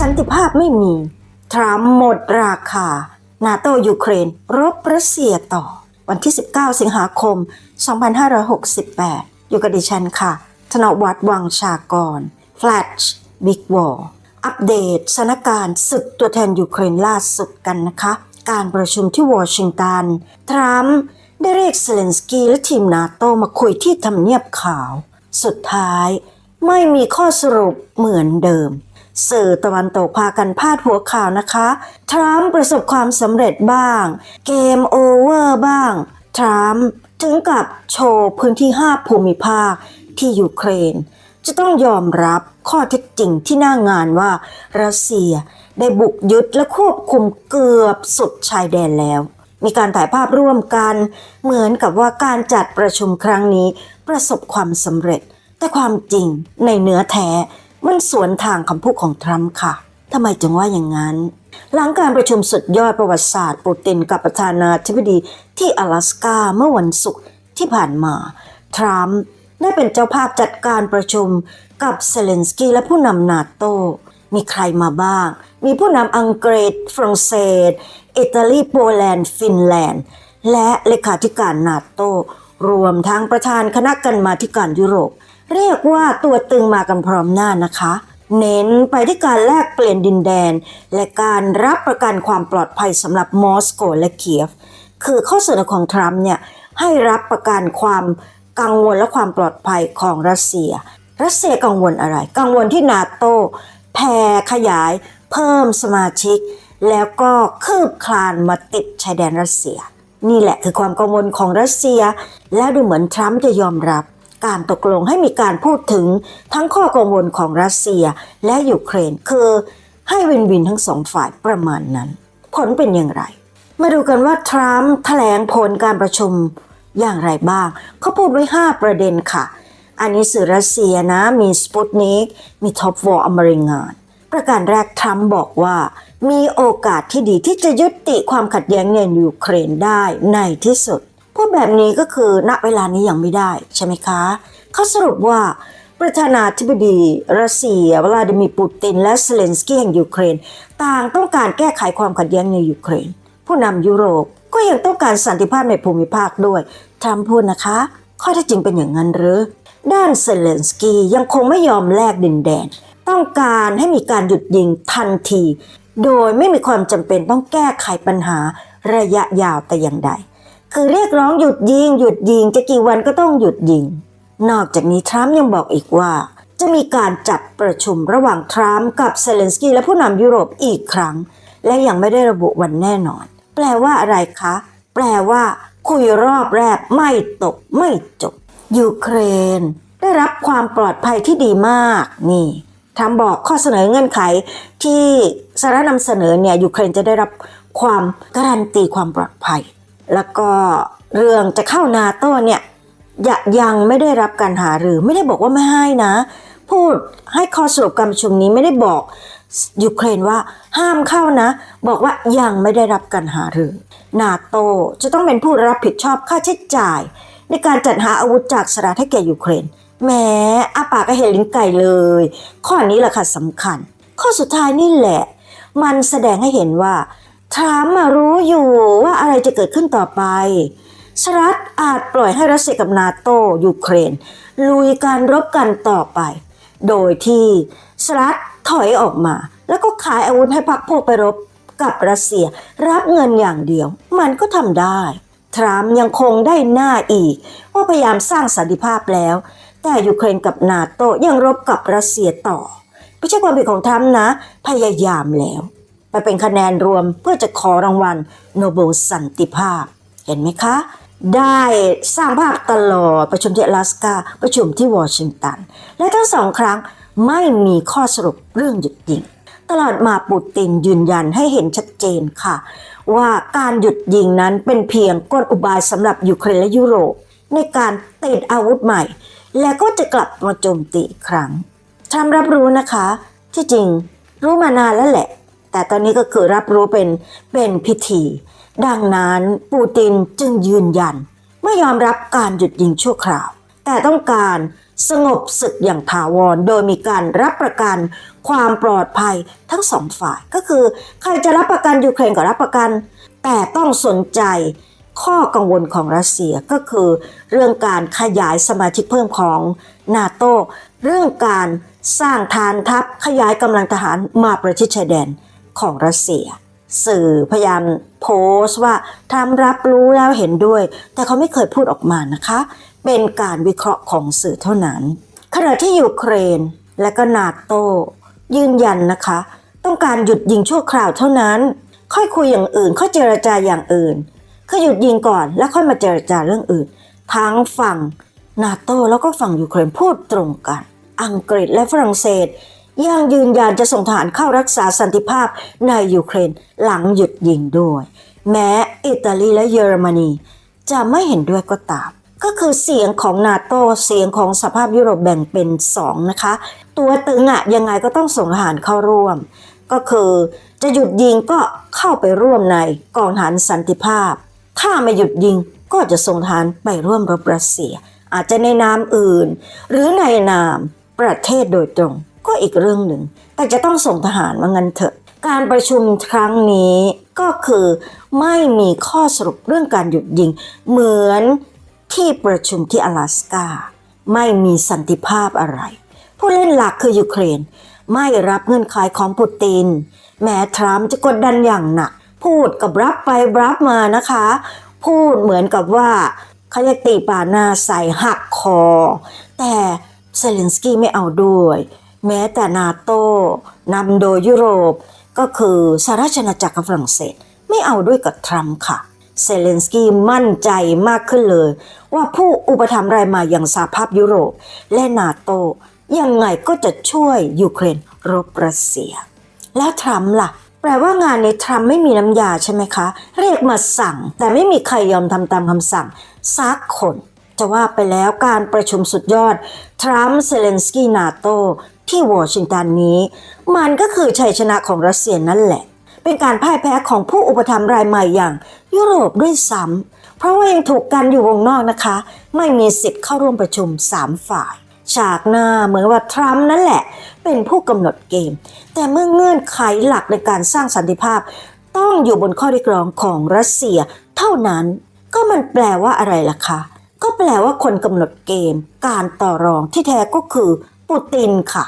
สันติภาพไม่มี ทรัมป์หมดราคา นาโตยูเครน รบรัสเซียต่อ วันที่ 19 สิงหาคม 2568 อยู่กับดิฉันค่ะ ธนวัฒน์วังชากร Flash Big War อัปเดตสถานการณ์ศึกตัวแทนยูเครนล่าสุดกันนะคะ การประชุมที่วอชิงตัน ทรัมป์ได้เรียกเซเลนสกีและทีมนาโตมาคุยที่ทำเนียบขาว สุดท้ายไม่มีข้อสรุปเหมือนเดิม สื่อตะวันตกพากันพาดหัวข่าวนะคะ ทรัมป์ประสบความสำเร็จบ้าง เกมโอเวอร์บ้าง ทรัมป์ถึงกับโชว์พื้นที่ 5 ภูมิภาคที่ยูเครน จะต้องยอมรับข้อเท็จจริงที่หน้างานว่ารัสเซียได้บุกยึดและควบคุมเกือบสุดชายแดนแล้ว มีการถ่ายภาพร่วมกัน เหมือนกับว่าการจัดประชุมครั้งนี้ประสบความสำเร็จ แต่ความจริงในเนื้อแท้ มันสวนทางคำพูดของทรัมป์ค่ะทำไมจึงว่าอย่างนั้น หลังการประชุมสุดยอดประวัติศาสตร์ปูตินกับประธานาธิบดีที่阿拉สกาเมื่อวันศุกร์ที่ผ่านมา ทรัมป์ได้เป็นเจ้าภาพจัดการประชุมกับเซเลนสกี้และผู้นำนาโต มีใครมาบ้าง มีผู้นำอังกฤษ ฝรั่งเศส อิตาลี โปแลนด์ ฟินแลนด์ และเลขาธิการนาโต รวมทั้งประธานคณะกรรมาธิการยุโรป เรียกว่าตัวตึงมากันพร้อมหน้านะคะ เน้นไปที่การแลกเปลี่ยนดินแดน และการรับประกันความปลอดภัยสำหรับมอสโกและเคียฟ คือข้อเสนอของทรัมป์เนี่ยให้รับประกันความกังวลและความปลอดภัยของรัสเซีย รัสเซียกังวลอะไร กังวลที่นาโตแผ่ขยาย เพิ่มสมาชิก แล้วก็คืบคลานมาติดชายแดนรัสเซีย นี่แหละคือความกังวลของรัสเซีย และดูเหมือนทรัมป์จะยอมรับ การตกลงให้มีการพูดถึงทั้งข้อกังวลของรัสเซียและยูเครนคือให้วินวินทั้งสองฝ่ายประมาณนั้น ผลเป็นอย่างไร มาดูกันว่าทรัมป์แถลงผลการประชุมอย่างไรบ้าง เขาพูดไว้ 5 ประเด็นค่ะ อันนี้สื่อรัสเซียนะ มีสปุตนิกมีท็อปวอร์อเมริงานประการแรกทรัมป์บอกว่า มีโอกาสที่ดีที่จะยุติความขัดแย้งในยูเครนได้ในที่สุด พูดแบบนี้ก็คือณเวลานี้ยังไม่ได้ใช่ไหมคะ เขาสรุปว่าประธานาธิบดีรัสเซียวลาดิมีร์ปูติน และเซเลนสกี้แห่งยูเครน ต่างต้องการแก้ไขความขัดแย้งในยูเครน ผู้นำยุโรปก็ยังต้องการสันติภาพในภูมิภาคด้วยทรัมป์พูดนะคะ ข้อเท็จจริงเป็นอย่างนั้นหรือ ด้านเซเลนสกี้ยังคงไม่ยอมแลกดินแดน ต้องการให้มีการหยุดยิงทันที โดยไม่มีความจำเป็นต้องแก้ไขปัญหาระยะยาวแต่อย่างใด คือเรียกร้องหยุดยิง หยุดยิงจะกี่วันก็ต้องหยุดยิง นอกจากนี้ทรัมป์ยังบอกอีกว่า จะมีการจัดประชุมระหว่างทรัมป์กับเซเลนสกี้และผู้นำยุโรปอีกครั้ง และยังไม่ได้ระบุวันแน่นอน แปลว่าอะไรคะ แปลว่า คุยรอบแรกไม่ตกไม่จบ ยูเครน ได้รับความปลอดภัยที่ดีมากนี่ทรัมป์บอกข้อเสนอเงื่อนไขที่สหรัฐนำเสนอเนี่ยยูเครนจะได้รับความการันตีความปลอดภัย แล้วก็เรื่องจะเข้านาโต้เนี่ยยยังไม่ได้รับการหารือไม่ได้บอกว่าไม่ให้นะ พูดให้ข้อสรุปการประชุมนี้ไม่ได้บอกยูเครนว่าห้ามเข้านะ บอกว่ายังไม่ได้รับการหารือนาโตจะต้องเป็นผู้รับผิดชอบค่าใช้จ่าย ในการจัดหาอาวุธจากสหรัฐให้แก่ยูเครนแหม้อาปากก็เห็นลิ้นไก่เลย ข้อนี้แหละค่ะสำคัญ ข้อสุดท้ายนี่แหละ มันแสดงให้เห็นว่า ทรัมป์รู้อยู่ว่าอะไรจะเกิดขึ้นต่อไปสหรัฐอาจปล่อยให้รัสเซียกับนาโตยูเครน ลุยการรบกันต่อไป โดยที่สหรัฐถอยออกมา แล้วก็ขายอาวุธให้พรรคพวกไปรบกับรัสเซียรับเงินอย่างเดียว มันก็ทำได้ ทรัมป์ยังคงได้หน้าอีก ว่าพยายามสร้างสันติภาพแล้ว แต่ยูเครนกับนาโตยังรบกับรัสเซียต่อ ไม่ใช่ความผิดของทรัมป์นะ พยายามแล้ว ไปเป็นคะแนนรวมเพื่อจะขอรางวัลโนเบลสันติภาพ เห็นไหมคะ ได้สร้างภาพตลอดประชุมที่阿拉斯กาประชุมที่วอชิงตัน และทั้งสองครั้งไม่มีข้อสรุปเรื่องหยุดยิง ตลอดมาปูตินยืนยันให้เห็นชัดเจนค่ะ ว่าการหยุดยิงนั้นเป็นเพียงกลอุบายสำหรับยูเครนและยุโรป ในการติดอาวุธใหม่ และก็จะกลับมาโจมตีอีกครั้งทรัมป์รับรู้นะคะ ที่จริงรู้มานานแล้วแหละ แต่ตอนนี้ก็คือรับรู้เป็นเป็นพิธี ดังนั้นปูตินจึงยืนยัน ไม่ยอมรับการหยุดยิงชั่วคราว แต่ต้องการสงบศึกอย่างถาวร โดยมีการรับประกันความปลอดภัยทั้งสองฝ่าย ก็คือใครจะรับประกันยูเครนก็รับประกัน แต่ต้องสนใจข้อกังวลของรัสเซียก็คือเรื่องการขยายสมาชิกเพิ่มของนาโตเรื่องการสร้างฐานทัพขยายกำลังทหารมาประชิดชายแดน ของรัสเซีย สื่อพยายามโพสต์ว่าทำรับรู้แล้วเห็นด้วย แต่เขาไม่เคยพูดออกมานะคะ เป็นการวิเคราะห์ของสื่อเท่านั้น ขณะที่ยูเครนและก็นาโตยืนยันนะคะ ต้องการหยุดยิงชั่วคราวเท่านั้น ค่อยคุยอย่างอื่น ค่อยเจรจาอย่างอื่นคือหยุดยิงก่อนแล้วค่อยมาเจรจาเรื่องอื่น ทั้งฝั่งนาโตแล้วก็ฝั่งยูเครนพูดตรงกัน อังกฤษและฝรั่งเศส ยังยืนยันจะส่งทหารเข้ารักษาสันติภาพในยูเครนหลังหยุดยิงด้วย แม้อิตาลีและเยอรมนี จะไม่เห็นด้วยก็ตาม ก็คือเสียงของนาโตเสียงของสภาพยุโรปแบ่งเป็นสองนะคะ ตัวตึงอะยังไงก็ต้องส่งทหารเข้าร่วม ก็คือจะหยุดยิงก็เข้าไปร่วมในกองทหารสันติภาพ ถ้าไม่หยุดยิงก็จะส่งทหารไปร่วมรบรัสเซีย อาจจะในนามอื่น หรือในนามประเทศโดยตรง อีกเรื่องหนึ่ง แต่จะต้องส่งทหารมางั้นเถอะ การประชุมครั้งนี้ก็คือไม่มีข้อสรุปเรื่องการหยุดยิง เหมือนที่ประชุมที่阿拉斯กาไม่มีสันติภาพอะไร ผู้เล่นหลักคือยูเครน ไม่รับเงื่อนไขของปูติน แม้ทรัมป์จะกดดันอย่างหนัก พูดกับรับไปรับมานะคะ พูดเหมือนกับว่าเขาเรียกตีป่าหน้าใส่หักคอ แต่เซเลนสกี้ไม่เอาด้วย แม้แต่นาโต้นำโดยยุโรป ก็คือสหราชอาณาจักรกับฝรั่งเศส ไม่เอาด้วยกับทรัมป์ค่ะ เซเลนสกี้มั่นใจมากขึ้นเลย ว่าผู้อุปถัมภ์รายมาอย่างสหภาพยุโรปและนาโตยังไงก็จะช่วยยูเครนรบรัสเซีย แล้วทรัมป์ล่ะ แปลว่างานในทรัมป์ไม่มีน้ำยาใช่ไหมคะ เรียกมาสั่ง แต่ไม่มีใครยอมทำตามคำสั่งสักคน จะว่าไปแล้วการประชุมสุดยอด ทรัมป์เซเลนสกี้นาโตที่วอชิงตันนี้ มันก็คือชัยชนะของรัสเซียนั่นแหละ เป็นการพ่ายแพ้ของผู้อุปถัมภ์รายใหม่อย่างยุโรปด้วยซ้ำเพราะว่ายังถูกกันอยู่วงนอกนะคะ ไม่มีสิทธิ์เข้าร่วมประชุม 3 ฝ่าย ฉากหน้าเหมือนว่าทรัมป์นั่นแหละ เป็นผู้กำหนดเกม แต่เมื่อเงื่อนไขหลักในการสร้างสันติภาพ ต้องอยู่บนข้อเรียกร้องของรัสเซียเท่านั้น ก็มันแปลว่าอะไรล่ะคะ ก็แปลว่าคนกำหนดเกม การต่อรองที่แท้ก็คือปูตินค่ะ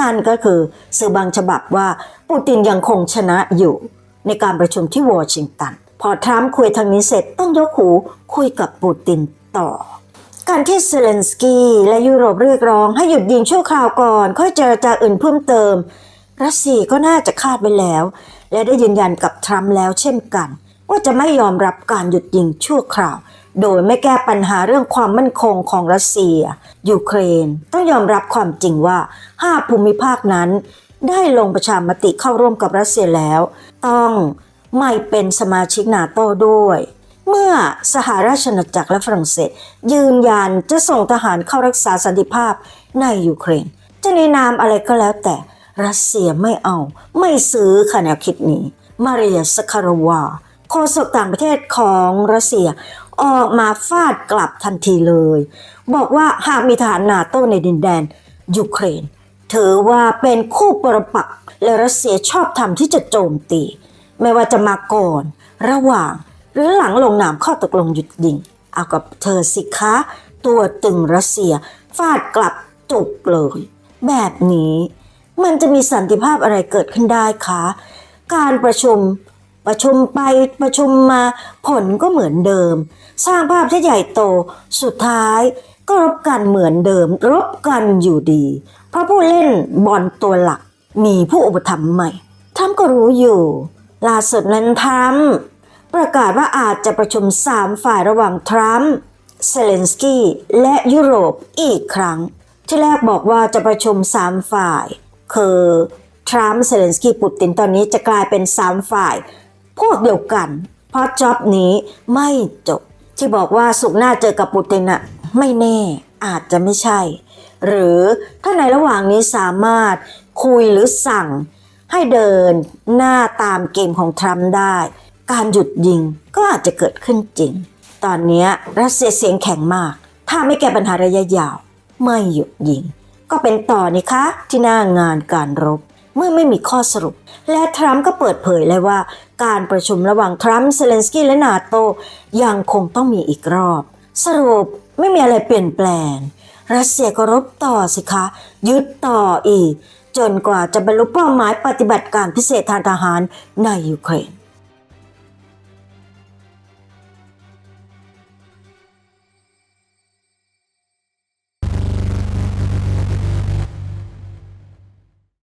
นั่นก็คือสื่อบางฉบับว่าปูตินยังคงชนะอยู่ ในการประชุมที่วอชิงตัน พอทรัมป์คุยทางนี้เสร็จต้องยกหูคุยกับปูตินต่อ การที่เซเลนสกี้และยุโรปเรียกร้องให้หยุดยิงชั่วคราวก่อนค่อยเจรจาอื่นเพิ่มเติมรัสเซียก็น่าจะคาดไว้แล้ว และได้ยืนยันกับทรัมป์แล้วเช่นกัน ว่าจะไม่ยอมรับการหยุดยิงชั่วคราว โดยไม่แก้ปัญหาเรื่องความมั่นคงของรัสเซีย ยูเครน ต้องยอมรับความจริงว่าห้าภูมิภาคนั้น ได้ลงประชามติเข้าร่วมกับรัสเซียแล้ว ต้องไม่เป็นสมาชิกนาโต้ด้วย เมื่อสหราชอาณาจักรและฝรั่งเศส ยืนยันจะส่งทหารเข้ารักษาสันติภาพในยูเครน จะในนามอะไรก็แล้วแต่รัสเซียไม่เอา ไม่ซื้อค่ะแนวคิดนี้ มาเรียสคาราวาโฆษกต่างประเทศของรัสเซีย ออกมาฟาดกลับทันทีเลย บอกว่าหากมีทหารนาโต้ในดินแดนยูเครนถือว่าเป็นคู่ปรปักษ์และรัสเซียชอบทำที่จะโจมตี ไม่ว่าจะมาก่อน ระหว่าง หรือหลังลงนามข้อตกลงหยุดยิง เอากับเธอสิคะตัวตึงรัสเซียฟาดกลับจุกเลย แบบนี้ มันจะมีสันติภาพอะไรเกิดขึ้นได้คะ การประชุม ประชุมไปประชุมมาผลก็เหมือนเดิม สร้างภาพที่ใหญ่โตสุดท้ายก็รบกันเหมือนเดิม รบกันอยู่ดี เพราะผู้เล่นบอลตัวหลัก มีผู้อุปถัมภ์ใหม่ทรัมก็รู้อยู่ ล่าสุดนั้นทรัมประกาศว่าอาจจะประชุมสามฝ่ายระหว่างทรัมป์เซเลนสกี้และยุโรปอีกครั้ง ที่แรกบอกว่าจะประชุมสามฝ่าย คือทรัมป์เซเลนสกี้ปูตินตอนนี้จะกลายเป็นสามฝ่าย วกเดียวกัน เพราะจ็อบนี้ไม่จบ ที่บอกว่าสุกร์หน้าเจอกับปูตินอะไม่แน่อาจจะไม่ใช่ หรือถ้าในระหว่างนี้สามารถคุยหรือสั่งให้เดินหน้าตามเกมของทรัมป์ได้ การหยุดยิงก็อาจจะเกิดขึ้นจริง ตอนนี้รัสเซียเสียงแข็งมาก ถ้าไม่แก้ปัญหาระยะยาว ไม่หยุดยิง ก็เป็นต่อนี่คะที่หน้างานการรบ เมื่อไม่มีข้อสรุป และทรัมป์ก็เปิดเผยเลยว่า การประชุมระหว่างทรัมป์เซเลนสกี้และนาโตยังคงต้องมีอีกรอบ สรุปไม่มีอะไรเปลี่ยนแปลง รัสเซียก็รบต่อสิคะ ยึดต่ออีก จนกว่าจะบรรลุเป้าหมายปฏิบัติการพิเศษทางทหารในยูเครน